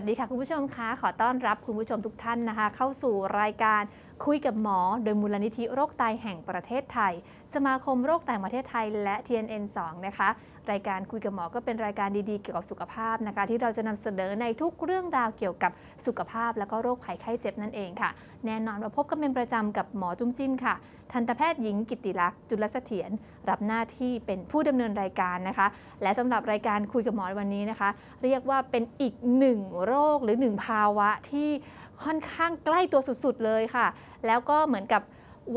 สวัสดีค่ะคุณผู้ชมคะขอต้อนรับคุณผู้ชมทุกท่านนะคะ เข้าสู่รายการคุยกับหมอ โดยมูลนิธิโรคไตแห่งประเทศไทย สมาคมโรคไตประเทศไทย และ TNN 2 นะคะ รายการคุยกับหมอก็เป็นรายการดีๆเกี่ยวกับสุขภาพนะคะ ที่เราจะนำเสนอในทุกเรื่องราวเกี่ยวกับสุขภาพ แล้วก็โรคภัยไข้เจ็บนั่นเองค่ะ แน่นอนมาพบกันเป็นประจำกับหมอจุ้มจิ้มค่ะ ทันตแพทย์หญิงกิตติลักษณ์จุลเสถียรรับหน้าที่เป็นผู้ดำเนินรายการนะคะ และสำหรับรายการคุยกับหมอในวันนี้นะคะ เรียกว่าเป็นอีกหนึ่งโรคหรือหนึ่งภาวะที่ค่อนข้างใกล้ตัวสุดๆเลยค่ะ แล้วก็เหมือนกับ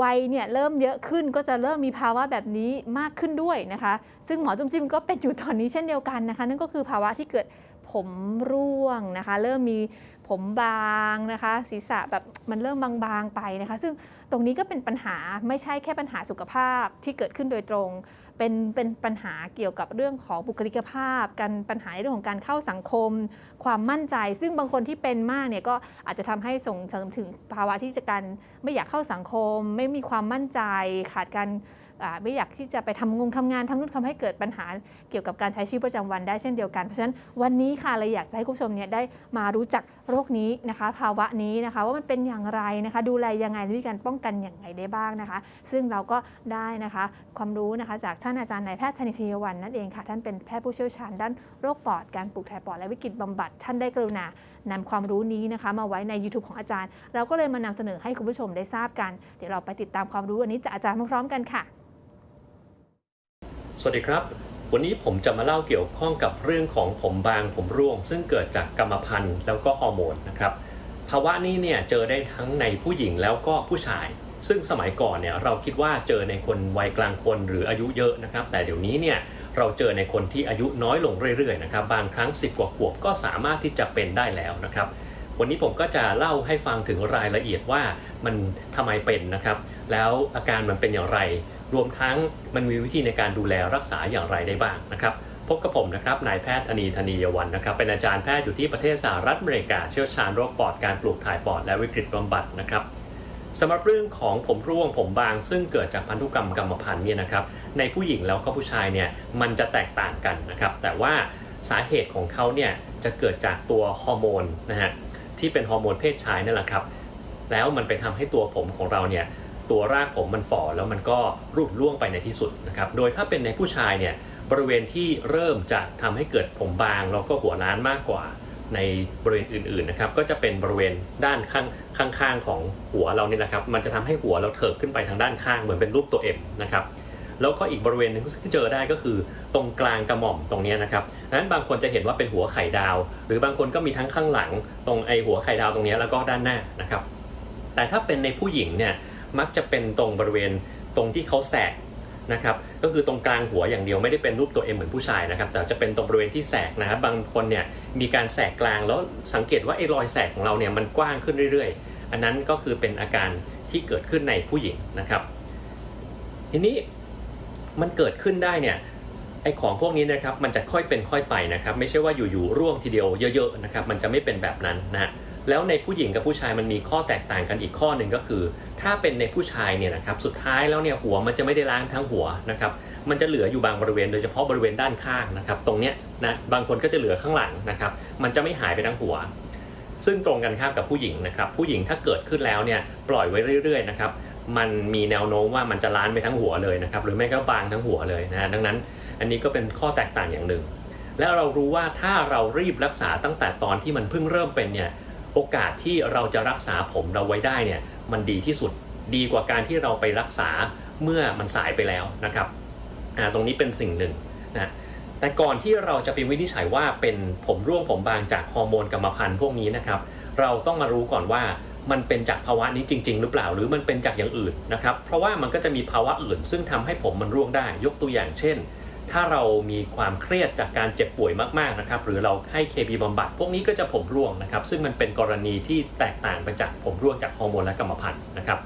วัยเนี่ยเริ่มเยอะขึ้นก็จะเริ่มมีภาวะแบบนี้มากขึ้นด้วยนะคะ ซึ่งหมอจุ้มจิ้มก็เป็นอยู่ตอนนี้เช่นเดียวกันนะคะ นั่นก็คือภาวะที่เกิดผมร่วงนะคะ เริ่มมีผมบางนะคะ ศีรษะแบบมันเริ่มบางๆไปนะคะ ซึ่งตรงนี้ก็เป็นปัญหาไม่ใช่แค่ปัญหาสุขภาพที่เกิดขึ้นโดยตรง เป็นเป็นปัญหาเกี่ยวกับเรื่องของบุคลิกภาพ การปัญหาในเรื่องของการเข้าสังคม ความมั่นใจ ซึ่งบางคนที่เป็นมากเนี่ยก็อาจจะทำให้ส่งเสริมถึงภาวะที่จะการไม่อยากเข้าสังคม ไม่มีความมั่นใจ ขาดการไม่อยากที่จะไปทำงงทำงานทำนู่นทำให้เกิดปัญหาเกี่ยวกับการใช้ชีวิตประจำวันได้เช่นเดียวกัน เพราะฉะนั้นวันนี้ค่ะเลยอยากจะให้คุณผู้ชมเนี่ยได้มารู้จักโรคนี้นะคะ ภาวะนี้นะคะว่ามันเป็นอย่างไรนะคะ ดูแลยังไงวิธีการป้องกันอย่างไรได้บ้างนะคะ ซึ่งเราก็ได้นะคะความรู้นะคะจากท่านอาจารย์นายแพทย์ธนิธีวันนั่นเองค่ะท่านเป็นแพทย์ผู้เชี่ยวชาญด้านโรคปอดการปลูกถ่ายปอดและวิกฤตบำบัดท่านได้กรุณานำความรู้นี้นะคะ มาไว้ใน YouTube ของอาจารย์ เราก็เลยมานำเสนอให้คุณผู้ชมได้ทราบกัน เดี๋ยวเราไปติดตามความรู้อันนี้จากอาจารย์พร้อมๆกันค่ะ สวัสดีครับ วันนี้ผมจะมาเล่าเกี่ยวข้องกับเรื่องของผมบางผมร่วง ซึ่งเกิดจากกรรมพันธุ์แล้วก็ฮอร์โมนนะครับภาวะนี้เนี่ยเจอได้ทั้งในผู้หญิงแล้วก็ผู้ชาย ซึ่งสมัยก่อนเนี่ยเราคิดว่าเจอในคนวัยกลางคนหรืออายุเยอะนะครับ แต่เดี๋ยวนี้เนี่ยเราเจอในคนที่อายุน้อยลงเรื่อยๆนะครับบางครั้ง 10 กว่าขวบก็สามารถที่จะเป็นได้แล้วนะครับ วันนี้ผมก็จะเล่าให้ฟังถึงรายละเอียดว่ามันทำไมเป็นนะครับ แล้วอาการมันเป็นอย่างไร รวมทั้งมันมีวิธีในการดูแลรักษาอย่างไรได้บ้างนะครับพบกับผมนะครับนายแพทย์ธนีธนียวันนะครับเป็นอาจารย์แพทย์อยู่ที่ประเทศสหรัฐอเมริกาเชี่ยวชาญโรคปอดการปลูกถ่ายปอดและวิกฤตบำบัดนะครับสำหรับเรื่องของผมร่วงผมบาง ซึ่งเกิดจากพันธุกรรมกรรมพันธุ์เนี่ยนะครับในผู้หญิงแล้วก็ผู้ชายเนี่ยมันจะแตกต่างกันนะครับแต่ว่าสาเหตุของเขาเนี่ยจะเกิดจากตัวฮอร์โมนนะฮะที่เป็นฮอร์โมนเพศชายนั่นแหละครับแล้วมันไปทำให้ตัวผมของเราเนี่ย ตัวรากผมมันฝ่อแล้วมันก็รุดร่วงไปในที่สุดนะครับ โดยถ้าเป็นในผู้ชายเนี่ยบริเวณที่เริ่มจะทำให้เกิดผมบางแล้วก็หัวล้านมากกว่าในบริเวณอื่นๆนะครับ ก็จะเป็นบริเวณด้านข้างข้างๆของหัวเราเนี่แหละครับ มันจะทำให้หัวเราเถิกขึ้นไปทางด้านข้างเหมือนเป็นรูปตัว M นะครับแล้วก็อีกบริเวณหนึ่งที่เจอได้ก็คือตรงกลางกระหม่อมตรงเนี้ยนะครับนั้นบางคนจะเห็นว่าเป็นหัวไข่ดาว หรือบางคนก็มีทั้งข้างหลังตรงไอหัวไข่ดาวตรงเนี้ยแล้วก็ด้านหน้านะครับ แต่ถ้าเป็นในผู้หญิงเนี่ย มักจะเป็นตรงบริเวณตรงที่เขาแสกนะครับก็คือตรงกลางหัวอย่างเดียวไม่ได้เป็นรูปตัว M เหมือนผู้ชายนะครับแต่จะเป็นตรงบริเวณที่แสกนะครับบางคนเนี่ยมีการแสกกลางแล้วสังเกตว่าไอ้รอยแสกของเราเนี่ยมันกว้างขึ้นเรื่อยๆ อันนั้นก็คือเป็นอาการที่เกิดขึ้นในผู้หญิงนะครับ ทีนี้มันเกิดขึ้นได้เนี่ยไอ้ของพวกนี้นะครับมันจะค่อยเป็นค่อยไปนะครับ ไม่ใช่ว่าอยู่ๆร่วงทีเดียวเยอะๆนะครับมันจะไม่เป็นแบบนั้นนะ แล้วในผู้หญิงกับผู้ชายมันมีข้อแตกต่างกันอีกข้อหนึ่งก็คือ ถ้าเป็นในผู้ชายเนี่ยนะครับสุดท้ายแล้วเนี่ยหัวมันจะไม่ได้ล้างทั้งหัวนะครับมันจะเหลืออยู่บางบริเวณโดยเฉพาะบริเวณด้านข้างนะครับตรงเนี้ยนะบางคนก็จะเหลือข้างหลังนะครับมันจะไม่หายไปทั้งหัว ซึ่งตรงกันข้ามกับผู้หญิงนะครับผู้หญิงถ้าเกิดขึ้นแล้วเนี่ยปล่อยไว้เรื่อยๆนะครับมันมีแนวโน้มว่ามันจะล้านไปทั้งหัวเลยนะครับหรือไม่ก็บางทั้งหัวเลยนะดังนั้น อันนี้ก็เป็นข้อแตกต่างอย่างหนึ่งแล้วเรารู้ว่าถ้าเรารีบรักษาตั้งแต่ตอนที่มันเพิ่งเริ่มเป็นเนี่ย โอกาสที่เราจะรักษาผมเราไว้ได้เนี่ยมันดีที่สุดดีกว่าการที่เราไปรักษาเมื่อมันสายไปแล้วนะครับตรงนี้เป็นสิ่งหนึ่งนะแต่ก่อนที่เราจะไปวินิจฉัยว่าเป็นผมร่วงผมบางจากฮอร์โมนกรรมพันธุ์พวกนี้นะครับ เราต้องมารู้ก่อนว่ามันเป็นจากภาวะนี้จริง ๆ หรือเปล่า หรือมันเป็นจากอย่างอื่นนะครับ เพราะว่ามันก็จะมีภาวะอื่น ซึ่งทำให้ผมมันร่วงได้ ยกตัวอย่างเช่น ถ้าเรามีความเครียดจากการเจ็บป่วยมากๆนะครับหรือเราให้เคมีบำบัด พวกนี้ก็จะผมร่วงนะครับซึ่งมันเป็นกรณีที่แตกต่างไปจากผมร่วงจากฮอร์โมนและกรรมพันธุ์นะครับ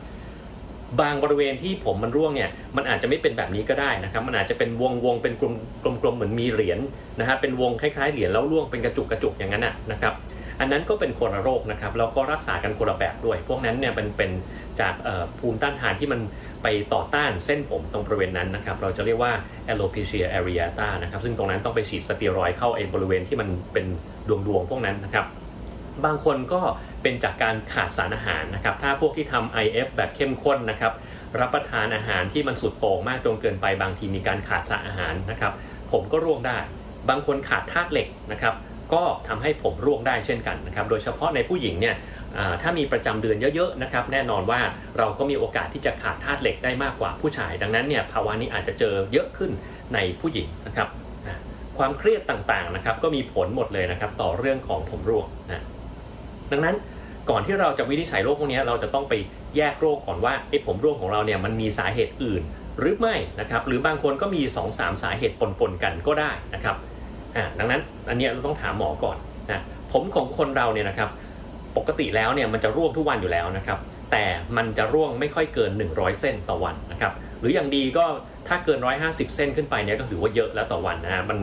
บางบริเวณที่ผมมันร่วงเนี่ยมันอาจจะไม่เป็นแบบนี้ก็ได้นะครับ มันอาจจะเป็นวงวงเป็นกลมกลมเหมือนมีเหรียญนะฮะเป็นวงคล้ายๆเหรียญแล้วร่วงเป็นกระจุกกระจุกอย่างนั้นนะนะครับ อันนั้นก็เป็นคนละโรคนะครับแล้วก็รักษากันคนละแบบด้วย พวกนั้นเนี่ยเป็นเป็นจากภูมิต้านทานที่มันไปต่อต้านเส้นผมตรงบริเวณนั้นนะครับ เราจะเรียกว่า alopecia areata นะครับ ซึ่งตรงนั้นต้องไปฉีดสเตียรอยเข้าไอ้บริเวณที่มันเป็นดวงๆพวกนั้นนะครับบางคนก็เป็นจากการขาดสารอาหารนะครับ ถ้าพวกที่ทำ IF แบบเข้มข้นนะครับ รับประทานอาหารที่มันสุดโต่งมากจนเกินไปบางทีมีการขาดสารอาหารนะครับ ผมก็ร่วงได้ บางคนขาดธาตุเหล็กนะครับ ก็ทำให้ผมร่วงได้เช่นกันนะครับ โดยเฉพาะในผู้หญิงเนี่ยถ้ามีประจำเดือนเยอะๆนะครับแน่นอนว่าเราก็มีโอกาสที่จะขาดธาตุเหล็กได้มากกว่าผู้ชาย ดังนั้นเนี่ยภาวะนี้อาจจะเจอเยอะขึ้นในผู้หญิงนะครับความเครียดต่างๆนะครับก็มีผลหมดเลยนะครับต่อเรื่องของผมร่วงนะดังนั้นก่อนที่เราจะวินิจฉัยโรคพวกนี้เราจะต้องไปแยกโรคก่อนว่าไอ้ผมร่วงของเราเนี่ยมันมีสาเหตุอื่นหรือไม่นะครับหรือบางคนก็มี 2-3 สาเหตุปนๆกันก็ได้นะครับ อ่าดังนั้นอันนี้เราต้องถามหมอก่อนนะผมของคนเราเนี่ยนะครับ ปกติแล้วเนี่ยมันจะร่วงทุกวันอยู่แล้วนะครับ แต่มันจะร่วงไม่ค่อยเกิน 100 เส้นต่อวันนะครับ หรืออย่างดีก็ถ้าเกิน 150 เส้นขึ้นไปเนี่ยก็ถือว่าเยอะแล้วต่อวันนะฮะมัน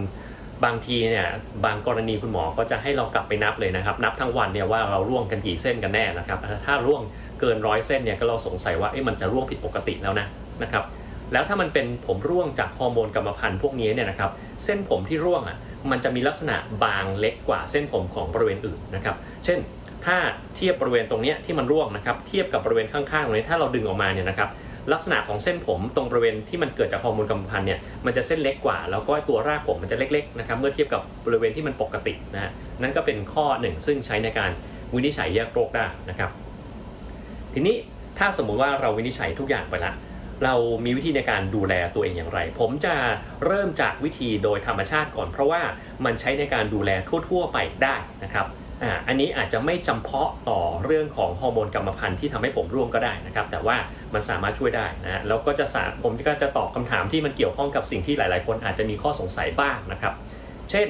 บางทีเนี่ยบางกรณีคุณหมอก็จะให้เรากลับไปนับเลยนะครับ นับทั้งวันเนี่ยว่าเราร่วงกันกี่เส้นกันแน่นะครับ ถ้าร่วงเกินร้อยเส้นเนี่ยก็เราสงสัยว่าเอ๊ะมันจะร่วงผิดปกติแล้วนะนะครับ แล้วถ้ามันเป็นผมร่วงจากฮอร์โมนกรรมพันธุ์พวกนี้เนี่ยนะครับ เส้นผมที่ร่วงอะ มันจะมีลักษณะบางเล็กกว่าเส้นผมของบริเวณอื่นนะครับ เช่น ถ้าเทียบบริเวณตรงนี้ที่มันร่วงนะครับ เทียบกับบริเวณข้างๆตรงนี้ถ้าเราดึงออกมาเนี่ยนะครับลักษณะของเส้นผมตรงบริเวณที่มันเกิดจากฮอร์โมนกรรมพันธุ์เนี่ยมันจะเส้นเล็กกว่า แล้วก็ตัวรากผมมันจะเล็กๆนะครับเมื่อเทียบกับบริเวณที่มันปกตินะฮะนั่นก็เป็นข้อหนึ่งซึ่งใช้ในการวินิจฉัยแยกโรคได้นะครับ ทีนี้ถ้าสมมุติว่าเราวินิจฉัยทุกอย่างไปแล้ว เรามีวิธีในการดูแลตัวเองอย่างไร ผมจะเริ่มจากวิธีโดยธรรมชาติก่อน เพราะว่ามันใช้ในการดูแลทั่ว ๆ ไปได้นะครับอันนี้อาจจะไม่จำเพาะต่อเรื่องของฮอร์โมนกรรมพันธุ์ที่ทำให้ผมร่วงก็ได้นะครับ แต่ว่ามันสามารถช่วยได้นะฮะแล้วก็จะสาผมก็จะตอบคำถามที่มันเกี่ยวข้องกับสิ่งที่หลาย ๆ คนอาจจะมีข้อสงสัยบ้างนะครับ เช่น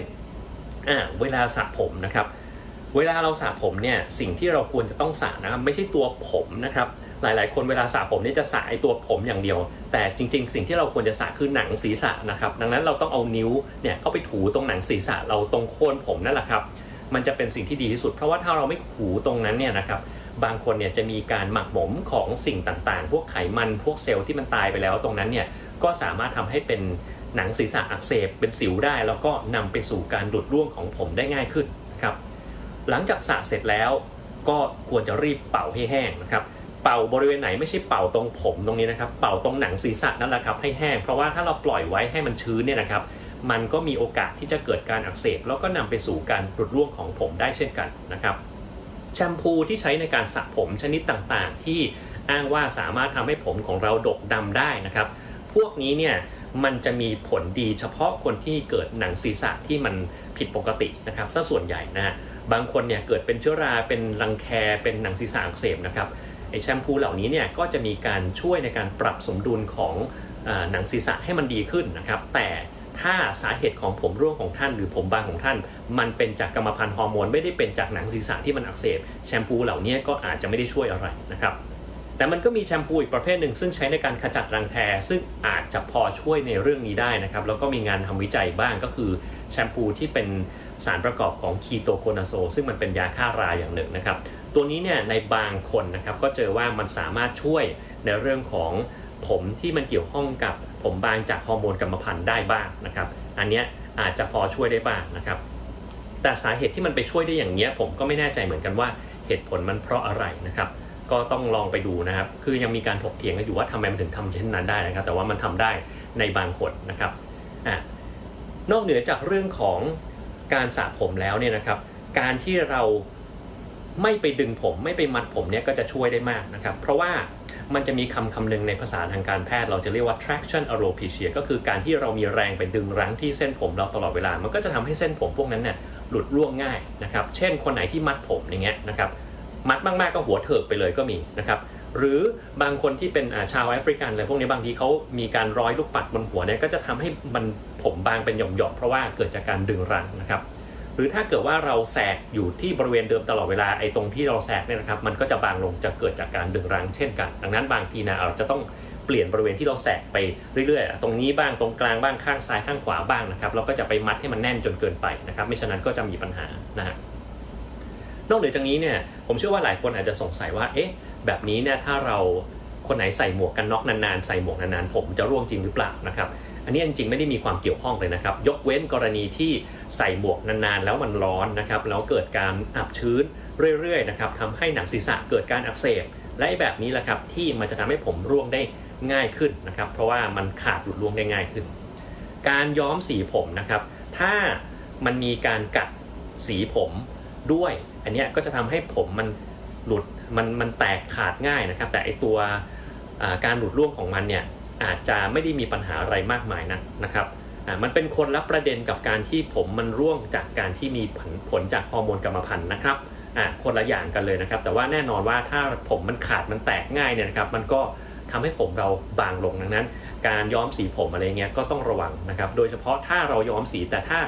เวลาสระผมนะครับ เวลาเราสระผมเนี่ยสิ่งที่เราควรจะต้องสระนะไม่ใช่ตัวผมนะครับ หลาย ๆ คนเวลาสระผมเนี่ยจะสระไอตัวผมอย่างเดียว แต่จริง ๆ สิ่งที่เราควรจะสระคือหนังศีรษะนะครับ ดังนั้นเราต้องเอานิ้วเนี่ยเข้าไปถูตรงหนังศีรษะเราตรงโคนผมนั่นแหละครับ มันจะเป็นสิ่งที่ดีที่สุด เพราะว่าถ้าเราไม่ถูตรงนั้นเนี่ยนะครับ บางคนเนี่ยจะมีการหมักหมมของสิ่งต่าง ๆ พวกไขมัน พวกเซลล์ที่มันตายไปแล้วตรงนั้นเนี่ย ก็สามารถทำให้เป็นหนังศีรษะอักเสบเป็นสิวได้ แล้วก็นำไปสู่การหลุดร่วงของผมได้ง่ายขึ้นครับ หลังจากสระเสร็จแล้วก็ควรจะรีบเป่าให้แห้งนะครับ เป่าบริเวณไหนไม่ใช่เป่าตรงผมตรงนี้นะครับ เป่าตรงหนังศีรษะนั่นแหละครับให้แห้ง เพราะว่าถ้าเราปล่อยไว้ให้มันชื้นเนี่ยนะครับ มันก็มีโอกาสที่จะเกิดการอักเสบ แล้วก็นำไปสู่การหลุดร่วงของผมได้เช่นกันนะครับแชมพูที่ใช้ในการสระผมชนิดต่างๆ ที่อ้างว่าสามารถทำให้ผมของเราดกดำได้นะครับ พวกนี้เนี่ยมันจะมีผลดีเฉพาะคนที่เกิดหนังศีรษะที่มันผิดปกตินะครับซะส่วนใหญ่นะฮะบางคนเนี่ยเกิดเป็นเชื้อราเป็นรังแคเป็นหนังศีรษะอักเสบนะครับ อแชมพูเหล่านี้เนี่ยก็จะมีการช่วยในการปรับสมดุลของอหนังศีรษะให้มันดีขึ้นนะครับ แต่ถ้าสาเหตุของผมร่วงของท่านหรือผมบางของท่าน มันเป็นจากกรรมพันธุ์ฮอร์โมนไม่ได้เป็นจากหนังศีรษะที่มันอักเสบแชมพูเหล่านี้ก็อาจจะไม่ได้ช่วยอะไรนะครับแต่มันก็มีแชมพูอีกประเภทหนึ่งซึ่งใช้ในการขจัดรังแคซึ่งอาจจะพอช่วยในเรื่องนี้ได้นะครับ แล้วก็มีงานทำวิจัยบ้างก็คือแชมพูที่เป็น สารประกอบของคีโตโคนาโซซึ่งมันเป็นยาฆ่าราอย่างหนึ่งนะครับ ตัวนี้เนี่ยในบางคนนะครับก็เจอว่ามันสามารถช่วยในเรื่องของผมที่มันเกี่ยวข้องกับผมบางจากฮอร์โมนกรรมพันธุ์ได้บ้างนะครับ อันเนี้ยอาจจะพอช่วยได้บ้างนะครับ แต่สาเหตุที่มันไปช่วยได้อย่างเนี้ยผมก็ไม่แน่ใจเหมือนกันว่าเหตุผลมันเพราะอะไรนะครับ ก็ต้องลองไปดูนะครับ คือยังมีการถกเถียงกันอยู่ว่าทำไมมันถึงทำเช่นนั้นได้นะครับ แต่ว่ามันทำได้ในบางคนนะครับอะนอกเหนือจากเรื่องของ การสระผมแล้วเนี่ยนะครับ การที่เราไม่ไปดึงผมไม่ไปมัดผมเนี่ยก็จะช่วยได้มากนะครับ เพราะว่ามันจะมีคำคำหนึ่งในภาษาทางการแพทย์ เราจะเรียกว่า traction alopecia ก็คือการที่เรามีแรงไปดึงรั้งที่เส้นผมเราตลอดเวลา มันก็จะทำให้เส้นผมพวกนั้นเนี่ยหลุดร่วงง่ายนะครับ เช่นคนไหนที่มัดผมอย่างเงี้ยนะครับ มัดมากๆก็หัวเถิกไปเลยก็มีนะครับ หรือบางคนที่เป็นชาวแอฟริกันอะไรพวกนี้บางทีเขามีการร้อยลูกปัดบนหัวเนี่ยก็จะทำให้มันผมบางเป็นหย่อมๆเพราะว่าเกิดจากการดึงรังนะครับ หรือถ้าเกิดว่าเราแสกอยู่ที่บริเวณเดิมตลอดเวลาไอ้ตรงที่เราแสกเนี่ยนะครับ มันก็จะบางลงจะเกิดจากการดึงรังเช่นกัน ดังนั้นบางทีนะเราจะต้องเปลี่ยนบริเวณที่เราแสกไปเรื่อยๆ ตรงนี้บ้างตรงกลางบ้างข้างซ้ายข้างขวาบ้างนะครับเราก็จะไปมัดให้มันแน่นจนเกินไปนะครับไม่ฉะนั้นก็จะมีปัญหานะฮะนอกเหนือจากนี้เนี่ยผมเชื่อว่าหลายคนอาจจะสงสัยว่าเอ๊ะ แบบนี้เนี่ยถ้าเราคนไหนใส่หมวกกันน็อกนานๆ ใส่หมวกนานๆผมจะร่วงจริงหรือเปล่านะครับ อันนี้จริงๆไม่ได้มีความเกี่ยวข้องเลยนะครับ ยกเว้นกรณีที่ใส่หมวกนานๆ แล้วมันร้อนนะครับแล้วเกิดการอับชื้นเรื่อยๆนะครับทำให้หนังศีรษะเกิดการอักเสบและไอ้แบบนี้แหละครับที่มันจะทำให้ผมร่วงได้ง่ายขึ้นนะครับ เพราะว่ามันขาดหลุดร่วงได้ง่ายขึ้น การย้อมสีผมนะครับ ถ้ามันมีการกัดสีผมด้วย อันนี้ก็จะทำให้ผมมันหลุด มันมันแตกขาดง่ายนะครับ แต่ไอตัวการหลุดร่วงของมันเนี่ยอาจจะไม่ได้มีปัญหาอะไรมากมายนักนะครับมันเป็นคนละประเด็นกับการที่ผมมันร่วงจากการที่มีผลผลจากฮอร์โมนกรรมพันธุ์นะครับคนละอย่างกันเลยนะครับ แต่ว่าแน่นอนว่าถ้าผมมันขาดมันแตกง่ายเนี่ยนะครับ มันก็ทำให้ผมเราบางลงดังนั้น การย้อมสีผมอะไรเงี้ยก็ต้องระวังนะครับ โดยเฉพาะถ้าเราย้อมสีแต่ถ้า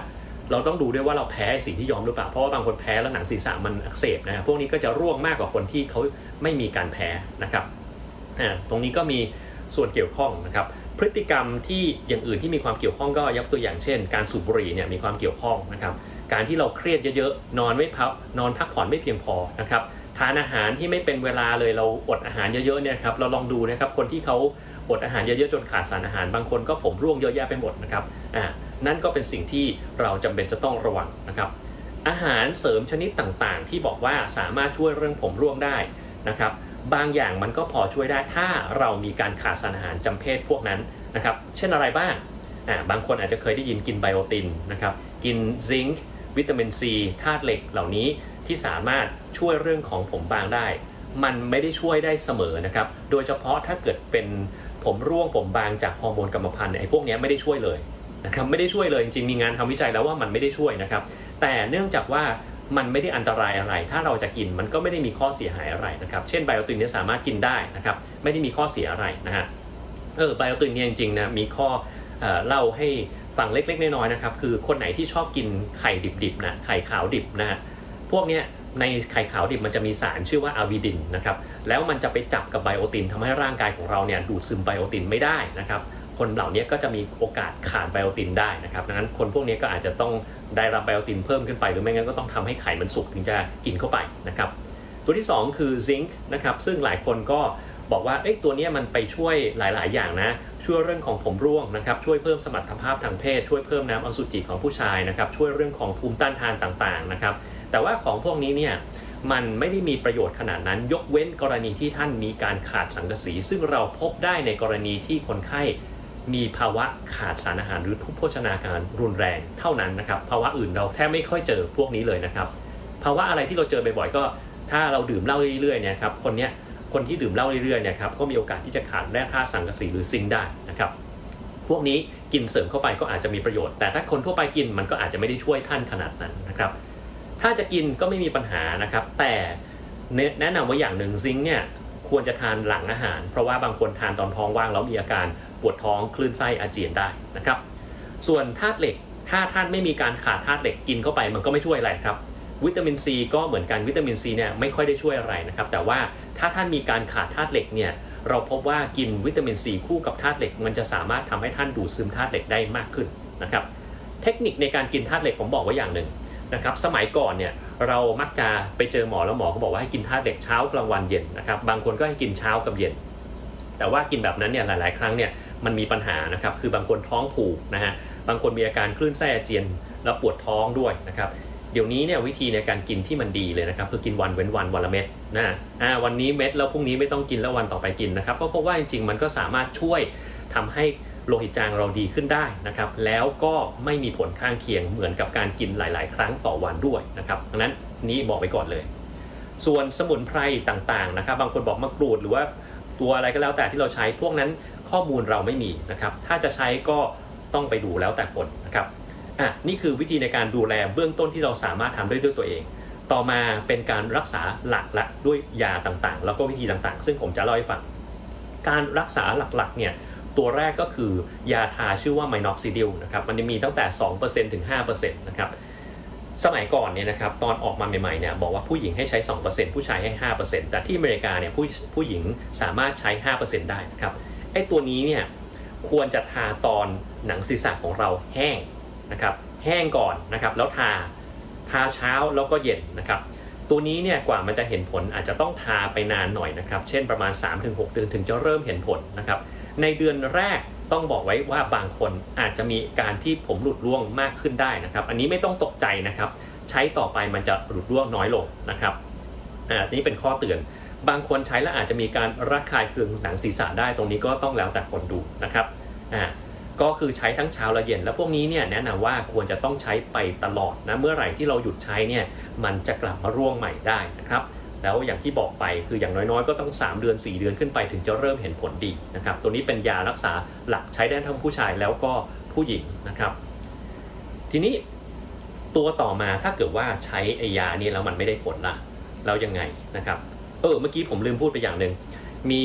เราต้องดูด้วยว่าเราแพ้สีที่ยอมหรือเปล่า เพราะว่าบางคนแพ้แล้วหนังศีรษะมันอักเสบนะครับพวกนี้ก็จะร่วงมากกว่าคนที่เขาไม่มีการแพ้นะครับตรงนี้ก็มีส่วนเกี่ยวข้องนะครับพฤติกรรมที่อย่างอื่นที่มีความเกี่ยวข้องก็ยกตัวอย่างเช่น การสูบบุหรี่เนี่ยมีความเกี่ยวข้องนะครับการที่เราเครียดเยอะๆ นอนไม่พักนอนพักผ่อนไม่เพียงพอนะครับทานอาหารที่ไม่เป็นเวลาเลยเราอดอาหารเยอะๆเนี่ยครับเราลองดูนะครับคนที่เขาอดอาหารเยอะๆจนขาดสารอาหาร บางคนก็ผมร่วงเยอะแยะไปหมดนะครับอ่า นั่นก็เป็นสิ่งที่เราจำเป็นจะต้องระวังนะครับ อาหารเสริมชนิดต่างๆ ที่บอกว่าสามารถช่วยเรื่องผมร่วงได้นะครับ บางอย่างมันก็พอช่วยได้ถ้าเรามีการขาดสารอาหารจำเพศพวกนั้นนะครับ เช่นอะไรบ้างอ่าบางคนอาจจะเคยได้ยินกินไบโอตินนะครับ กินซิงค์วิตามินซีธาตุเหล็กเหล่านี้ที่สามารถช่วยเรื่องของผมบางได้ มันไม่ได้ช่วยได้เสมอนะครับ โดยเฉพาะถ้าเกิดเป็นผมร่วงผมบางจากฮอร์โมนกรรมพันธุ์ไอ้พวกนี้ไม่ได้ช่วยเลย นะครับไม่ได้ช่วยเลยจริงๆมีงานทำวิจัยแล้วว่ามันไม่ได้ช่วยนะครับ แต่เนื่องจากว่ามันไม่ได้อันตรายอะไร ถ้าเราจะกินมันก็ไม่ได้มีข้อเสียหายอะไรนะครับ เช่นไบโอตินเนี่ยสามารถกินได้นะครับ ไม่ได้มีข้อเสียอะไรนะฮะ เออไบโอตินเนี่ยจริงๆนะมีข้อเล่าให้ฟังเล็กๆน้อยๆนะครับ คือคนไหนที่ชอบกินไข่ดิบๆนะ ไข่ขาวดิบนะฮะ พวกเนี้ยในไข่ขาวดิบมันจะมีสารชื่อว่าอะวิดินนะครับ แล้วมันจะไปจับกับไบโอตินทำให้ร่างกายของเราเนี่ยดูดซึมไบโอตินไม่ได้นะครับ คนเหล่านี้ก็จะมีโอกาสขาดไบโอตินได้นะครับดังนั้นคนพวกนี้ก็อาจจะต้องได้รับไบโอตินเพิ่มขึ้นไป หรือไม่งั้นก็ต้องทำให้ไข่มันสุกถึงจะกินเข้าไปนะครับตัวที่ 2 คือซิงค์นะครับซึ่งหลายคนก็บอกว่าเอ้ยตัวนี้มันไปช่วยหลาย ๆ อย่างนะ ช่วยเรื่องของผมร่วงนะครับช่วยเพิ่มสมรรถภาพทางเพศ ช่วยเพิ่มน้ำอสุจิของผู้ชายนะครับช่วยเรื่องของภูมิต้านทานต่าง ๆ นะครับแต่ว่าของพวกนี้เนี่ยมันไม่ได้มีประโยชน์ขนาดนั้น ยกเว้นกรณีที่ท่านมีการขาดสังกะสี ซึ่งเราพบได้ในกรณีที่คนไข้ มีภาวะขาดสารอาหารหรือทุพโภชนาการรุนแรงเท่านั้นนะครับภาวะอื่นเราแทบไม่ค่อยเจอพวกนี้เลยนะครับภาวะอะไรที่เราเจอบ่อยๆก็ ถ้าเราดื่มเหล้าเรื่อยๆเนี่ยครับคนเนี้ยคนที่ดื่มเหล้าเรื่อยๆเนี่ยครับก็มีโอกาสที่จะขาดแร่ธาตุสังกะสีหรือซิงค์ได้นะครับพวกนี้กินเสริมเข้าไปก็อาจจะมีประโยชน์ แต่ถ้าคนทั่วไปกินมันก็อาจจะไม่ได้ช่วยท่านขนาดนั้นนะครับถ้าจะกินก็ไม่มีปัญหานะครับ แต่แนะนำว่าอย่างหนึ่งซิงค์เนี่ยควรจะทานหลังอาหาร เพราะว่าบางคนทานตอนท้องว่างแล้วมีอาการ วดท้องคลื่นไส้อาเจียนได้นะครับ ส่วนธาตุเหล็กถ้าท่านไม่มีการขาดธาตุเหล็กกินเข้าไปมันก็ไม่ช่วยอะไรครับ วิตามินซีก็เหมือนกันวิตามินซีเนี่ยไม่ค่อยได้ช่วยอะไรนะครับ แต่ว่าถ้าท่านมีการขาดธาตุเหล็กเนี่ยเราพบว่ากินวิตามินซีคู่กับธาตุเหล็ก มันจะสามารถทำให้ท่านดูดซึมธาตุเหล็กได้มากขึ้นนะครับ เทคนิคในการกินธาตุเหล็กผมบอกไว้อย่างหนึ่งนะครับ สมัยก่อนเนี่ยเรามักจะไปเจอหมอแล้วหมอเขาบอกว่าให้กินธาตุเหล็กเช้ากลางวันเย็นนะครับ บางคนก็ให้กินเช้ากับเย็น แต่ว่ากินแบบนั้นเนี่ยหลาย ๆ ครั้งเนี่ย มันมีปัญหานะครับ คือบางคนท้องผูกนะฮะ บางคนมีอาการคลื่นไส้อาเจียนแล้วปวดท้องด้วยนะครับ เดี๋ยวนี้เนี่ยวิธีในการกินที่มันดีเลยนะครับ คือกินวันเว้นวันวันละเม็ดนะอ่าวันนี้เม็ดแล้วพรุ่งนี้ไม่ต้องกินแล้ววันต่อไปกินนะครับก็เพราะว่าจริงๆมันก็สามารถช่วยทำให้โลหิตจางเราดีขึ้นได้นะครับ แล้วก็ไม่มีผลข้างเคียงเหมือนกับการกินหลาย ๆ ครั้งต่อวันด้วยนะครับดังนั้นนี้บอกไปก่อนเลย ส่วนสมุนไพรต่างๆนะครับ บางคนบอกมะกรูดหรือว่า ตัวอะไรก็แล้วแต่ที่เราใช้พวกนั้นข้อมูลเราไม่มีนะครับ ถ้าจะใช้ก็ต้องไปดูแล้วแต่คนนะครับอะนี่คือวิธีในการดูแลเบื้องต้นที่เราสามารถทำได้ด้วยตัวเอง ต่อมาเป็นการรักษาหลักละด้วยยาต่างๆ แล้วก็วิธีต่างๆ ซึ่งผมจะเล่าให้ฟัง การรักษาหลักๆเนี่ยตัวแรกก็คือยาทาชื่อว่าไมนอกซิดิลนะครับมันจะมีตั้งแต่ 2%ถึง 5%นะครับ สมัยก่อนเนี่ยนะครับตอนออกมาใหม่ๆเนี่ยบอกว่าผู้หญิงให้ใช้ 2%ผู้ชายให้ 5%แต่ที่อเมริกาเนี่ยผู้ผู้หญิงสามารถใช้ 5%ได้นะครับไอ้ตัวนี้เนี่ยควรจะทาตอนหนังศีรษะของเราแห้งนะครับแห้งก่อนนะครับแล้วทาทาเช้าแล้วก็เย็นนะครับตัวนี้เนี่ยกว่ามันจะเห็นผลอาจจะต้องทาไปนานหน่อยนะครับเช่นประมาณ 3-6 เดือนถึงจะเริ่มเห็นผลนะครับในเดือนแรก ต้องบอกไว้ว่าบางคนอาจจะมีการที่ผมหลุดร่วงมากขึ้นได้นะครับ อันนี้ไม่ต้องตกใจนะครับ ใช้ต่อไปมันจะหลุดร่วงน้อยลงนะครับอ่านี่เป็นข้อเตือน บางคนใช้แล้วอาจจะมีการระคายเคืองหนังศีรษะได้ตรงนี้ก็ต้องแล้วแต่คนดูนะครับอ่าก็คือใช้ทั้งเช้าและเย็น แล้วพวกนี้เนี่ยแนะนำว่าควรจะต้องใช้ไปตลอดนะเมื่อไหร่ที่เราหยุดใช้เนี่ยมันจะกลับมาร่วงใหม่ได้นะครับ แล้วอย่างที่บอกไปคืออย่างน้อยๆ ก็ต้อง 3 เดือน 4 เดือนขึ้นไปถึงจะเริ่มเห็นผลดีนะครับ ตัวนี้เป็นยารักษาหลักใช้ได้ทั้งผู้ชายแล้วก็ผู้หญิงนะครับ ทีนี้ตัวต่อมาถ้าเกิดว่าใช้ไอยานี้แล้วมันไม่ได้ผลล่ะแล้วยังไงนะครับเออเมื่อกี้ผมลืมพูดไปอย่างหนึ่งมี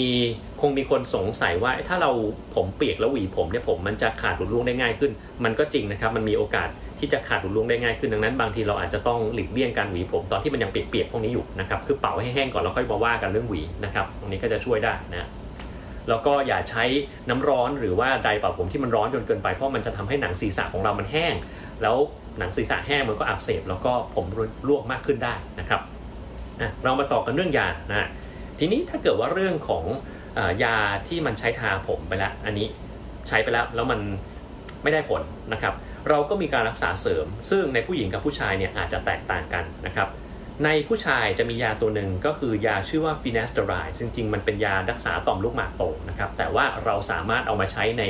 คงมีคนสงสัยว่าถ้าเราผมเปียกแล้วหวีผมเนี่ยผมมันจะขาดหลุดร่วงได้ง่ายขึ้น มันก็จริงนะครับ มันมีโอกาส ที่จะขาดหลุดร่วงได้ง่ายขึ้นดังนั้นบางทีเราอาจจะต้องหลีกเลี่ยงการหวีผมตอนที่มันยังเปียกๆพวกนี้อยู่นะครับคือเป่าให้แห้งก่อนแล้วค่อยมาว่ากันเรื่องหวีนะครับตรงนี้ก็จะช่วยได้นะแล้วก็อย่าใช้น้ำร้อนหรือว่าไดร์เป่าผมที่มันร้อนจนเกินไปเพราะมันจะทำให้หนังศีรษะของเรามันแห้ง แล้วหนังศีรษะแห้งมันก็อักเสบแล้วก็ผมร่วงมากขึ้นได้นะครับอะเรามาต่อกันเรื่องยานะทีนี้ถ้าเกิดว่าเรื่องของอยาที่มันใช้ทาผมไปแล้วอันนี้ใช้ไปแล้วแล้วมันไม่ได้ผลนะครับ เราก็มีการรักษาเสริม ซึ่งในผู้หญิงกับผู้ชายเนี่ยอาจจะแตกต่างกันนะครับในผู้ชายจะมียาตัวหนึ่งก็คือยาชื่อว่าฟิน a สเตอไรด์ซึ่งจริงมันเป็นยารักษาต่อมลูกหมากโตนะครับแต่ว่าเราสามารถเอามาใช้ใน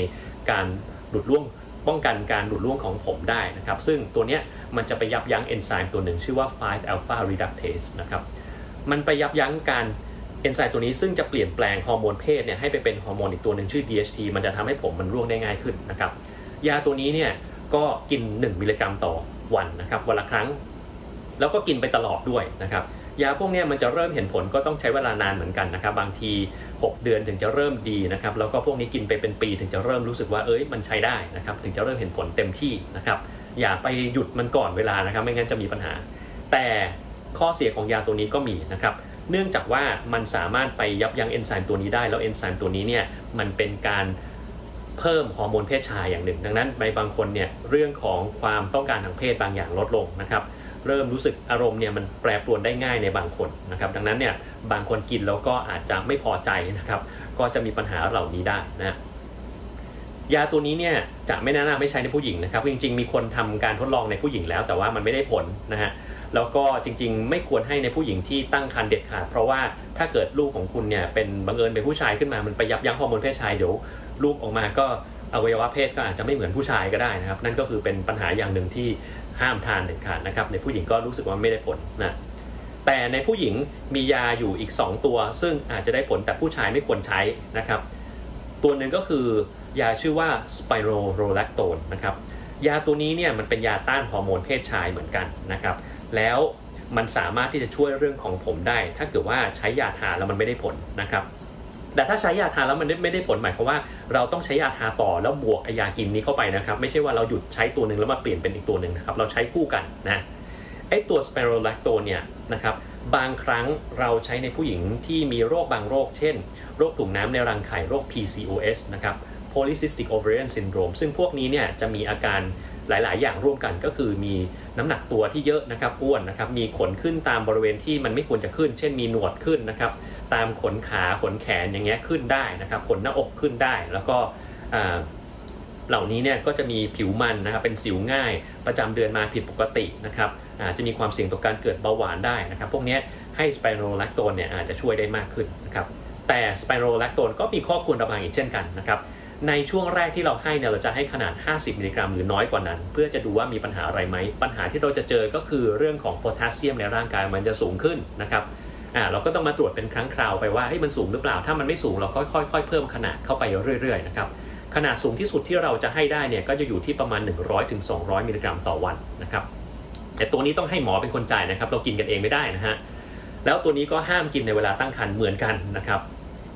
การหลุดร่วงป้องกันการหลุดร่วงของผมได้นะครับซึ่งตัวเนี้ยมันจะไปยับยั้งเอนไซม์ตัวหนึ่งชื่อว่า 5 alpha reductase นะครับมันไปยับยั้งการเอนไซม์ตัวนี้ซึ่งจะเปลี่ยนแปลงฮอร์โมนเพศเนี่ยให้ไปเป็นฮอร์โมนอีกตัวหนึ่งชื่อ DHT มันจะทำให้ผมมันร่วงได้ง่ายขึ้นนะครับยาตัวนี้เนี่ย ก็กิน 1 มิลลิกรัมต่อวันนะครับวันละครั้ง แล้วก็กินไปตลอดด้วยนะครับยาพวกนี้มันจะเริ่มเห็นผลก็ต้องใช้เวลานานเหมือนกันนะครับบางที 6 เดือนถึงจะเริ่มดีนะครับแล้วก็พวกนี้กินไปเป็นปีถึงจะเริ่มรู้สึกว่าเอ้ยมันใช้ได้นะครับถึงจะเริ่มเห็นผลเต็มที่นะครับอย่าไปหยุดมันก่อนเวลานะครับไม่งั้นจะมีปัญหา แต่ข้อเสียของยาตัวนี้ก็มีนะครับเนื่องจากว่ามันสามารถไปยับยั้งเอนไซม์ตัวนี้ได้แล้วเอนไซม์ตัวนี้เนี่ยมันเป็นการ เพิ่มฮอร์โมนเพศชายอย่างหนึ่ง ดังนั้นในบางคนเนี่ยเรื่องของความต้องการทางเพศบางอย่างลดลงนะครับเริ่มรู้สึกอารมณ์เนี่ยมันแปรปรวนได้ง่ายในบางคนนะครับดังนั้นเนี่ยบางคนกินแล้วก็อาจจะไม่พอใจนะครับก็จะมีปัญหาเหล่านี้ได้นะยาตัวนี้เนี่ยจะไม่แนะนำไม่ใช้ในผู้หญิงนะครับจริง ๆ มีคนทำการทดลองในผู้หญิงแล้ว แต่ว่ามันไม่ได้ผลนะฮะแล้วก็จริง ๆ ไม่ควรให้ในผู้หญิงที่ตั้งครรภ์เด็ดขาดเพราะว่าถ้าเกิดลูกของคุณเนี่ยเป็นบังเอิญเป็นผู้ชายขึ้นมามันไปยับยั้งฮอร์โมนเพศชายเดี๋ยว ลูกออกมาก็อวัยวะเพศก็อาจจะไม่เหมือนผู้ชายก็ได้นะครับ นั่นก็คือเป็นปัญหาอย่างหนึ่งที่ห้ามทานเด็ดขาดนะครับ ในผู้หญิงก็รู้สึกว่าไม่ได้ผลนะแต่ในผู้หญิงมียาอยู่อีก 2 ตัว ซึ่งอาจจะได้ผลแต่ผู้ชายไม่ควรใช้นะครับ ตัวหนึ่งก็คือยาชื่อว่า spirorolactone นะครับยาตัวนี้เนี่ยมันเป็นยาต้านฮอร์โมนเพศชายเหมือนกันนะครับ แล้วมันสามารถที่จะช่วยเรื่องของผมได้ ถ้าเกิดว่าใช้ยาทาแล้วมันไม่ได้ผลนะครับ แต่ถ้าใช้ยาทาแล้วมันไม่ได้ผลหมายความว่าเราต้องใช้ยาทาต่อแล้วบวกไอยากินนี้เข้าไปนะครับ ไม่ใช่ว่าเราหยุดใช้ตัวหนึ่งแล้วมาเปลี่ยนเป็นอีกตัวหนึ่งนะครับ เราใช้คู่กันนะไอตัว spirolactone เนี่ยนะครับบางครั้งเราใช้ในผู้หญิงที่มีโรคบางโรค เช่น โรคถุงน้ำในรังไข่โรค PCOS นะครับ polycystic ovarian syndrome ซึ่งพวกนี้เนี่ยจะมีอาการ หลาย ๆ อย่างร่วมกันก็คือมีน้ำหนักตัวที่เยอะนะครับอ้วนนะครับมีขนขึ้นตามบริเวณที่มันไม่ควรจะขึ้น เช่นมีหนวดขึ้นนะครับตามขนขาขนแขนอย่างเงี้ยขึ้นได้นะครับขนหน้าอกขึ้นได้ แล้วก็เหล่านี้เนี่ยก็จะมีผิวมันนะครับเป็นสิวง่าย ประจำเดือนมาผิดปกตินะครับอาจจะมีความเสี่ยงต่อการเกิดเบาหวานได้นะครับ พวกนี้ให้สไปโรแลคโตนเนี่ยอาจจะช่วยได้มากขึ้นนะครับแต่สไปโรแลคโตนก็มีข้อควรระวังอีกเช่นกันนะครับ ในช่วงแรกที่เราให้เนี่ยเราจะให้ขนาด 50 มิลลิกรัมหรือน้อยกว่านั้น เพื่อจะดูว่ามีปัญหาอะไรไหม ปัญหาที่เราจะเจอก็คือเรื่องของโพแทสเซียมในร่างกายมันจะสูงขึ้นนะครับอ่าเราก็ต้องมาตรวจเป็นครั้งคราวไปว่าเฮ้ยมันสูงหรือเปล่า ถ้ามันไม่สูงเราก็ค่อยๆเพิ่มขนาดเข้าไปเรื่อยๆนะครับขนาดสูงที่สุดที่เราจะให้ได้เนี่ยก็จะอยู่ที่ประมาณ 100-200ถึงมิลลิกรัมต่อวันนะครับแต่ตัวนี้ต้องให้หมอเป็นคนจ่ายนะครับ เรากินกันเองไม่ได้นะฮะแล้วตัวนี้ก็ห้ามกินในเวลาตั้งครรภ์เหมือนกันนะครับ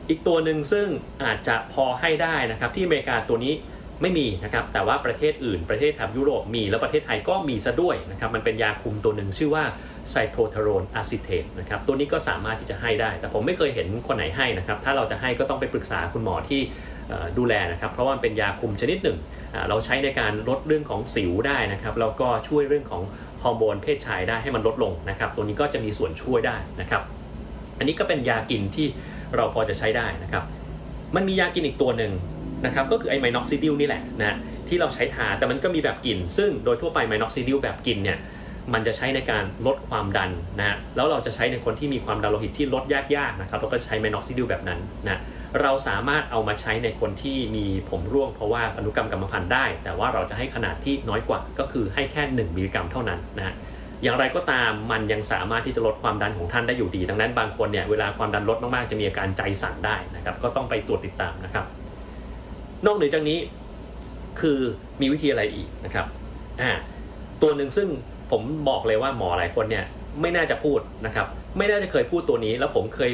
อีกตัวหนึ่งซึ่งอาจจะพอให้ได้นะครับที่อเมริกาตัวนี้ไม่มีนะครับแต่ว่าประเทศอื่นประเทศแถบยุโรปมี แล้วประเทศไทยก็มีซะด้วยนะครับมันเป็นยาคุมตัวหนึ่งชื่อว่าไซโพรทารนอะซิเทตนะครับตัวนี้ก็สามารถที่จะให้ได้ แต่ผมไม่เคยเห็นคนไหนให้นะครับถ้าเราจะให้ก็ต้องไปปรึกษาคุณหมอที่ดูแลนะครับเพราะว่ามันเป็นยาคุมชนิดหนึ่ง เราใช้ในการลดเรื่องของสิวได้นะครับแล้วก็ช่วยเรื่องของฮอร์โมนเพศชายได้ให้มันลดลงนะครับตัวนี้ก็จะมีส่วนช่วยได้นะครับอันนี้ก็เป็นยากินที่ เราพอจะใช้ได้นะครับ มันมียากินอีกตัวหนึ่งนะครับก็คือไอ้ไมน็อกซิดิลนี่แหละนะที่เราใช้ทาแต่มันก็มีแบบกิน ซึ่งโดยทั่วไปไมน็อกซิดิลแบบกินเนี่ยมันจะใช้ในการลดความดันนะฮะแล้วเราจะใช้ในคนที่มีความดันโลหิตที่ลดยากๆนะครับเราก็ใช้ไมน็อกซิดิลแบบนั้นนะเราสามารถเอามาใช้ในคนที่มีผมร่วงเพราะว่าอนุกรรมกรรมพันธุ์ได้ แต่ว่าเราจะให้ขนาดที่น้อยกว่าก็คือให้แค่ 1มิลลิกรัมเท่านั้นนะฮะ อย่างไรก็ตามมันยังสามารถที่จะลดความดันของท่านได้อยู่ดี ดังนั้นบางคนเนี่ยเวลาความดันลดมากๆจะมีอาการใจสั่นได้นะครับก็ต้องไปตรวจติดตามนะครับ นอกเหนือจากนี้คือมีวิธีอะไรอีกนะครับอ่าตัวหนึ่งซึ่งผมบอกเลยว่าหมอหลายคนเนี่ยไม่น่าจะพูดนะครับไม่น่าจะเคยพูดตัวนี้ แล้วผมเคย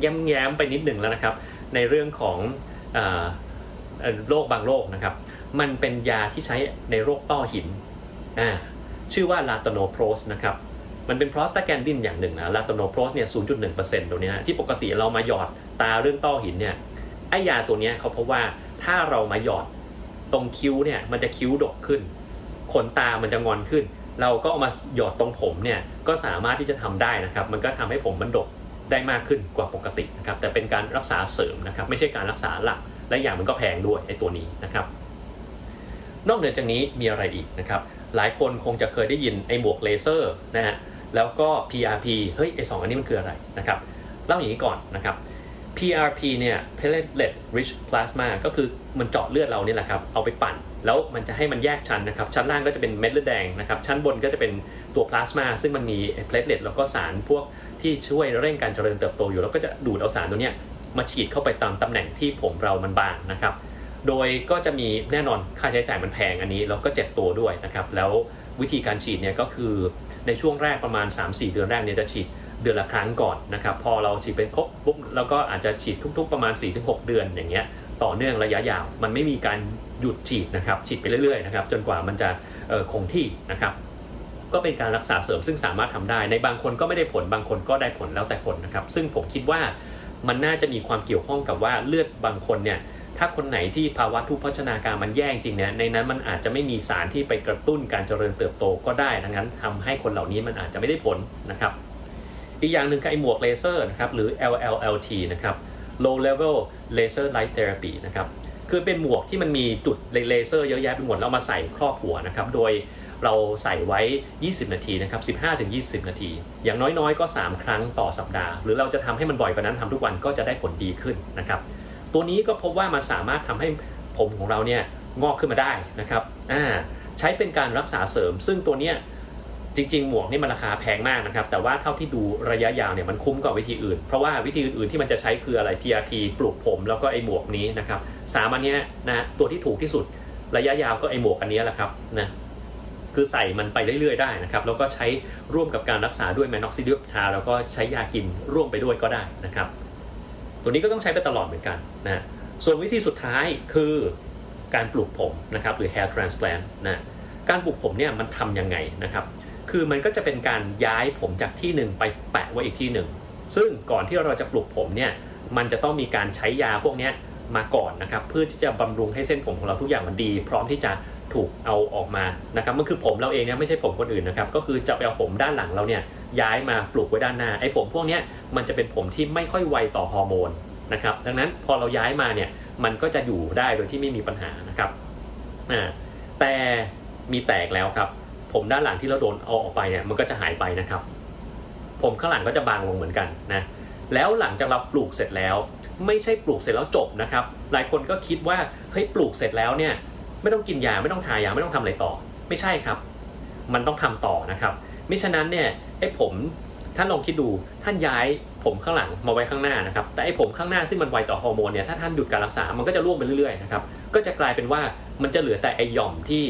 แย้มๆไปนิดหนึ่งแล้วนะครับ ในเรื่องของอโรคบางโรคนะครับ มันเป็นยาที่ใช้ในโรคต้อหินอ่า ชื่อว่าลาตโนโพรสนะครับมันเป็นโปรสตาแกนดินอย่างหนึ่งนะลาตโนโพรสเนี่ย 0.1%ตัวเนี้นะที่ปกติเรามาหยอดตาเรื่องต้อหินเนี่ยไอยาตัวนี้เขาเพบว่าถ้าเรามาหยอดตรงคิ้วเนี่ยมันจะคิ้วดกขึ้นขนตามันจะงอนขึ้น เราก็เอามาหยอดตรงผมเนี่ยก็สามารถที่จะทำได้นะครับ มันก็ทำให้ผมมันดกได้มากขึ้นกว่าปกตินะครับแต่เป็นการรักษาเสริมนะครับไม่ใช่การรักษาหลักและอย่างมันก็แพงด้วยไอตัวนี้นะครับ นอกเหนือจากนี้มีอะไรอีกนะครับ หลายคนคงจะเคยได้ยินไอหมวกเลเซอร์นะฮะแล้วก็ PRP เฮ้ยไอ้สองอันนี้มันคืออะไรนะครับเล่าอย่างนี้ก่อนนะครับ PRP เนี่ย platelet rich plasma ก็คือมันเจาะเลือดเราเนี่ยแหละครับ เอาไปปั่น แล้วมันจะให้มันแยกชั้นนะครับ ชั้นล่างก็จะเป็นเม็ดเลือดแดงนะครับ ชั้นบนก็จะเป็นตัวพลาสมา ซึ่งมันมี platelet แล้วก็สารพวกที่ช่วยเร่งการเจริญเติบโตอยู่ แล้วก็จะดูดเอาสารตัวเนี้ยมาฉีดเข้าไปตามตำแหน่งที่ผมเรามันบางนะครับ โดยก็จะมีแน่นอนค่าใช้จ่ายมันแพงอันนี้แล้วก็เจ็บตัวด้วยนะครับ แล้ววิธีการฉีดเนี่ยก็คือในช่วงแรกประมาณ 3-4 เดือนแรกเนี่ยจะฉีดเดือนละครั้งก่อนนะครับ พอเราฉีดไปครบปุ๊บแล้วก็อาจจะฉีดทุกๆประมาณ 4-6 เดือนอย่างเงี้ยต่อเนื่องระยะยาว มันไม่มีการหยุดฉีดนะครับฉีดไปเรื่อยๆนะครับจนกว่ามันจะคงที่นะครับก็เป็นการรักษาเสริมซึ่งสามารถทำได้ ในบางคนก็ไม่ได้ผลบางคนก็ได้ผลแล้วแต่คนนะครับ ซึ่งผมคิดว่ามันน่าจะมีความเกี่ยวข้องกับว่าเลือดบางคนเนี่ย ถ้าคนไหนที่ภาวะทุพพชนาการมันแย่จริงเนี่ยในนั้นมันอาจจะไม่มีสารที่ไปกระตุ้นการเจริญเติบโตก็ได้ดังนั้นทำให้คนเหล่านี้มันอาจจะไม่ได้ผลนะครับอีกอย่างหนึ่งคือไอหมวกเลเซอร์นะครับหรือ LLLT นะครับ low level laser light therapy นะครับคือเป็นหมวกที่มันมีจุดเลเซอร์เยอะแยะไปหมดแล้วเอามาใส่ครอบหัวนะครับโดยเราใส่ไว้ 20 นาทีนะครับ 15-20 นาที อย่างน้อยๆ ก็ 3 ครั้งต่อสัปดาห์ หรือเราจะทำให้มันบ่อยกว่านั้นทำทุกวันก็จะได้ผลดีขึ้นนะครับ ตัวนี้ก็พบว่ามันสามารถทำให้ผมของเราเนี่ยงอกขึ้นมาได้นะครับอ่าใช้เป็นการรักษาเสริม ซึ่งตัวเนี้ยจริง ๆ หมวกนี่มันราคาแพงมากนะครับ แต่ว่าเท่าที่ดูระยะยาวเนี่ยมันคุ้มกว่าวิธีอื่น เพราะว่าวิธีอื่นๆที่มันจะใช้คืออะไร PRP ปลูกผมแล้วก็ไอหมวกนี้นะครับสามอันนี้นะตัวที่ถูกที่สุดระยะยาวก็ไอหมวกอันนี้แหละครับนะคือใส่มันไปเรื่อยๆได้นะครับ แล้วก็ใช้ร่วมกับการรักษาด้วยแมนอกซิดิลทาแล้วก็ใช้ยากินร่วมไปด้วยก็ได้นะครับ ตัวนี้ก็ต้องใช้ไปตลอดเหมือนกันนะส่วนวิธีสุดท้ายคือการปลูกผมนะครับหรือ hair transplant นะการปลูกผมเนี่ยมันทำยังไงนะครับ คือมันก็จะเป็นการย้ายผมจากที่หนึ่งไปแปะไว้อีกที่หนึ่งซึ่งก่อนที่เราจะปลูกผมเนี่ยมันจะต้องมีการใช้ยาพวกนี้มาก่อนนะครับเพื่อที่จะบำรุงให้เส้นผมของเราทุกอย่างมันดี พร้อมที่จะ ถูกเอาออกมานะครับมันคือผมเราเองเนี่ยไม่ใช่ผมคนอื่นนะครับก็คือจะไปเอาผมด้านหลังเราเนี่ยย้ายมาปลูกไว้ด้านหน้าไอ้ผมพวกเนี้ยมันจะเป็นผมที่ไม่ค่อยไวต่อฮอร์โมนนะครับดังนั้นพอเราย้ายมาเนี่ยมันก็จะอยู่ได้โดยที่ไม่มีปัญหานะครับแต่มีแตกแล้วครับ ผมด้านหลังที่เราโดนเอาออกไปเนี่ยมันก็จะหายไปนะครับ ผมข้างหลังก็จะบางลงเหมือนกันนะแล้วหลังจากเราปลูกเสร็จแล้ว ไม่ใช่ปลูกเสร็จแล้วจบนะครับ หลายคนก็คิดว่าเฮ้ยปลูกเสร็จแล้วเนี่ย ไม่ต้องกินยาไม่ต้องทายาไม่ต้องทำอะไรต่อ ไม่ใช่ครับ มันต้องทำต่อนะครับมิฉะนั้นเนี่ยไอ้ผมท่านลองคิดดูท่านย้ายผมข้างหลังมาไว้ข้างหน้านะครับแต่ไอ้ผมข้างหน้าซึ่งมันไวต่อฮอร์โมนเนี่ยถ้าท่านหยุดการรักษา มันก็จะร่วงไปเรื่อยๆนะครับก็จะกลายเป็นว่ามันจะเหลือแต่ไอ้หย่อมที่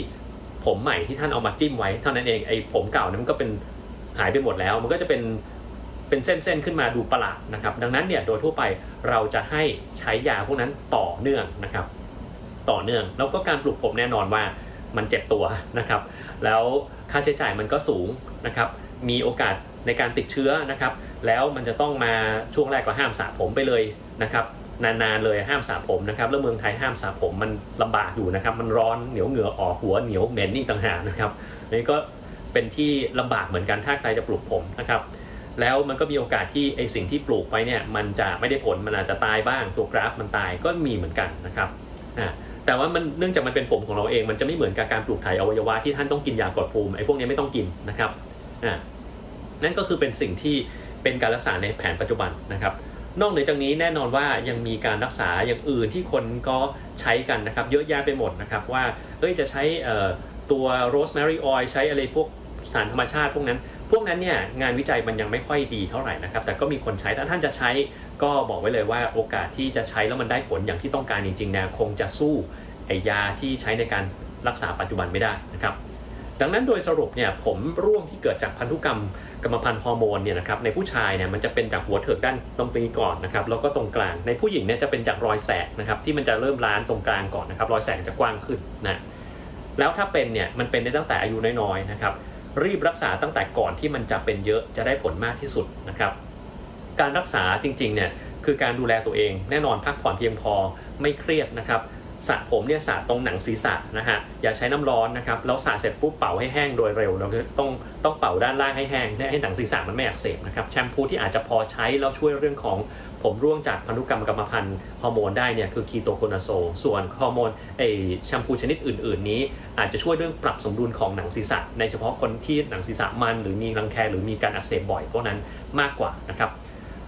ผมใหม่ที่ท่านเอามาจิ้มไว้เท่านั้นเองไอ้ผมเก่านั้นมันก็เป็นหายไปหมดแล้ว มันก็จะเป็นเป็นเส้นๆขึ้นมาดูประหลาดนะครับ ดังนั้นเนี่ยโดยทั่วไปเราจะให้ใช้ยาพวกนั้นต่อเนื่องนะครับ ต่อเนื่อง แล้วก็การปลูกผมแน่นอนว่ามันเจ็บตัวนะครับ แล้วค่าใช้จ่ายมันก็สูงนะครับ มีโอกาสในการติดเชื้อนะครับ แล้วมันจะต้องมาช่วงแรกก็ห้ามสระผมไปเลยนะครับนานๆเลยห้ามสระผมนะครับแล้วเมืองไทยห้ามสระผมมันลำบากอยู่นะครับ มันร้อนเหนียวเหงื่อออกหัวเหนียวเหม็นนี่ต่างหากนะครับนี่ก็เป็นที่ลำบากเหมือนกันถ้าใครจะปลูกผมนะครับ แล้วมันก็มีโอกาสที่ไอสิ่งที่ปลูกไปเนี่ยมันจะไม่ได้ผลมันอาจจะตายบ้างตัวกราฟมันตายก็มีเหมือนกันนะครับอ่า แต่ว่ามันเนื่องจากมันเป็นผมของเราเองมันจะไม่เหมือนกับการปลูกถ่ายอวัยวะที่ท่านต้องกินยากดภูมิไอ้พวกนี้ไม่ต้องกินนะครับอ่านั่นก็คือเป็นสิ่งที่เป็นการรักษาในแผนปัจจุบันนะครับ นอกเหนือจากนี้แน่นอนว่ายังมีการรักษาอย่างอื่นที่คนก็ใช้กันนะครับ เยอะแยะไปหมดนะครับว่าเอ้ยจะใช้ตัวโรสแมรี่ออยล์ใช้อะไรพวก สารธรรมชาติพวกนั้น พวกนั้นเนี่ยงานวิจัยมันยังไม่ค่อยดีเท่าไหร่นะครับ แต่ก็มีคนใช้ถ้าท่านจะใช้ก็บอกไว้เลยว่าโอกาสที่จะใช้แล้วมันได้ผลอย่างที่ต้องการจริงๆเนี่ยคงจะสู้ไอยาที่ใช้ในการรักษาปัจจุบันไม่ได้นะครับดังนั้นโดยสรุปเนี่ยผมร่วงที่เกิดจากพันธุกรรมกรรมพันธุ์ฮอร์โมนเนี่ยนะครับในผู้ชายเนี่ยมันจะเป็นจากหัวเถิกด้านตรงปีก่อนนะครับแล้วก็ตรงกลางในผู้หญิงเนี่ยจะเป็นจากรอยแสกนะครับที่มันจะเริ่มล้านตรงกลางก่อนนะครับรอยแสกจะกว้างขึ้นนะแล้วถ้าเป็นเนี่ยมันเป็นได้ตั้งแต่อายุน้อยๆนะครับ รีบรักษาตั้งแต่ก่อนที่มันจะเป็นเยอะจะได้ผลมากที่สุดนะครับ การรักษาจริงๆเนี่ยคือการดูแลตัวเอง แน่นอนพักผ่อนเพียงพอไม่เครียดนะครับสระผมเนี่ยสระตรงหนังศีรษะนะฮะอย่าใช้น้ำร้อนนะครับแล้วสระเสร็จปุ๊บเป่าให้แห้งโดยเร็วเราต้องต้องเป่าด้านล่างให้แห้งให้หนังศีรษะมันไม่อักเสบนะครับแชมพูที่อาจจะพอใช้แล้วช่วยเรื่องของ ผมร่วงจากพันธุกรรมกรรมพันธุ์ฮอร์โมนได้เนี่ยคือคีโตโคนาโซส่วนฮอร์โมนไอแชมพูชนิดอื่น ๆ นี้ อาจจะช่วยเรื่องปรับสมดุลของหนังศีรษะ ในเฉพาะคนที่หนังศีรษะมัน หรือมีรังแคหรือมีการอักเสบบ่อยพวกนั้นมากกว่านะครับ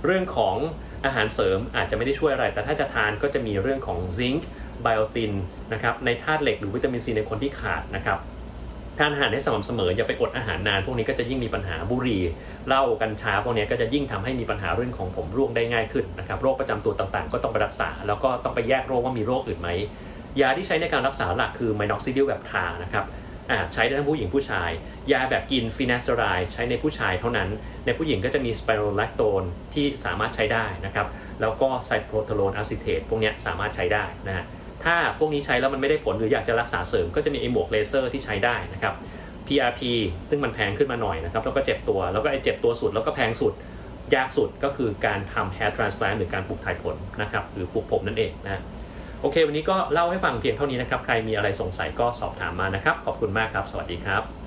เรื่องของอาหารเสริมอาจจะไม่ได้ช่วยอะไร แต่ถ้าจะทานก็จะมีเรื่องของซิงค์ไบโอตินนะครับในธาตุเหล็กหรือวิตามินซีในคนที่ขาดนะครับ ทานอาหารให้สม่ำเสมออย่าไปอดอาหารนาน พวกนี้ก็จะยิ่งมีปัญหาบุหรี่เหล้ากัญชาพวกนี้ก็จะยิ่งทำให้มีปัญหาเรื่องของผมร่วงได้ง่ายขึ้นนะครับโรคประจำตัวต่างๆ ก็ต้องไปรักษา แล้วก็ต้องไปแยกโรคว่ามีโรคอื่นไหมยาที่ใช้ในการรักษาหลักคือไมน็อกซิดิลแบบทานะครับใช้ได้ทั้งผู้หญิงผู้ชาย ยาแบบกินฟีนาสเตอไรใช้ในผู้ชายเท่านั้น ในผู้หญิงก็จะมีสไปโรแลคโตนที่สามารถใช้ได้นะครับแล้วก็ไซโปรโทโลนอะซิเทตพวกนี้สามารถใช้ได้นะฮะ ถ้าพวกนี้ใช้แล้วมันไม่ได้ผลหรืออยากจะรักษาเสริมก็จะมีไอหมวกเลเซอร์ที่ใช้ได้นะครับ PRP ซึ่งมันแพงขึ้นมาหน่อยนะครับแล้วก็เจ็บตัวแล้วก็ไอเจ็บตัวสุดแล้วก็แพงสุดยากสุดก็คือการทำ hair transplant หรือการปลูกถ่ายขนนะครับหรือปลูกผมนั่นเองนะโอเค วันนี้ก็เล่าให้ฟังเพียงเท่านี้นะครับ ใครมีอะไรสงสัยก็สอบถามมานะครับ ขอบคุณมากครับ สวัสดีครับ